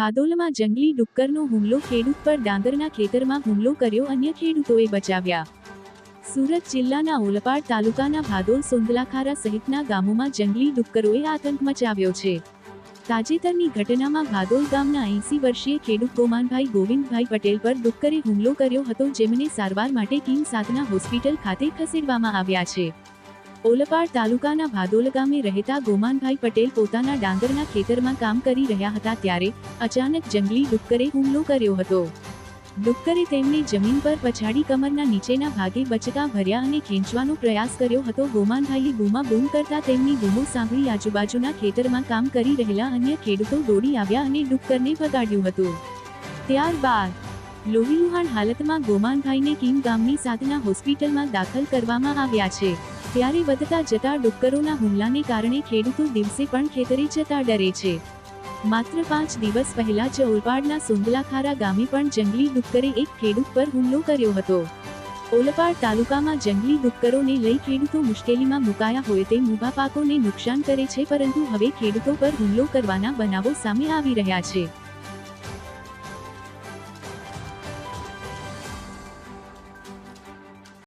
ભાદોલમાં જંગલી ડુક્કરનો હુમલો ખેડૂત પર ડાંગરના ખેતરમાં હુમલો કર્યો અન્ય ખેડૂતોએ બચાવ્યા. સુરત જિલ્લાના ઓલપાડ તાલુકાના ભાદોલ સોંદલાખારા સહિતના ગામોમાં જંગલી ડુક્કરોએ આતંક મચાવ્યો છે. તાજેતરની ઘટનામાં ભાદોલ ગામના એંસી વર્ષીય ખેડૂત ગોમાનભાઈ ગોવિંદભાઈ પટેલ પર ડુક્કરે હુમલો કર્યો હતો, જેમને સારવાર માટે કિંગ સાધના હોસ્પિટલ ખાતે ખસેડવામાં આવ્યા છે. ઓલપાડ તાલુકાના ભાદોલ ગામે રહેતા ગોમાનભાઈ પટેલ પોતાના ડાંગરના ખેતરમાં કામ કરી રહ્યા હતા ત્યારે અચાનક જંગલી ડુક્કરે હુમલો કર્યો હતો. ડુક્કરે તેમને જમીન પર પછાડી કમરના નીચેના ભાગે બચકા ભર્યા અને ખેંચવાનો પ્રયાસ કર્યો હતો. ગોમાનભાઈએ બૂમા બૂમ કરતા તેમની બૂમો સાંભળી આજુબાજુના ખેતરમાં કામ કરી રહેલા અન્ય ખેડૂતો દોડી આવ્યા અને ડુક્કરને ભગાડ્યું હતું. ત્યારબાદ લોહીલુહાણ હાલતમાં ગોમાનભાઈને કિમ ગામની સાધના હોસ્પિટલમાં દાખલ કરવામાં આવ્યા છે. ત્યારે વધતા જતા ડુક્કરોના હુમલાને કારણે ખેડૂતો દિવસે પણ ખેતરે જતા ડરે છે. માત્ર પાંચ દિવસ પહેલા જ ઓલપાડના સુંદલાખારા ગામે પણ જંગલી ડુક્કરે એક ખેડૂત પર હુમલો કર્યો હતો. ઓલપાડ તાલુકામાં જંગલી ડુક્કરોને લઈ ખેડૂતો મુશ્કેલીમાં મુકાયા હોય તે ઊભા પાકોને નુકસાન કરે છે પરંતુ હવે ખેડૂતો પર હુમલો કરવાના બનાવો સામે આવી રહ્યા છે.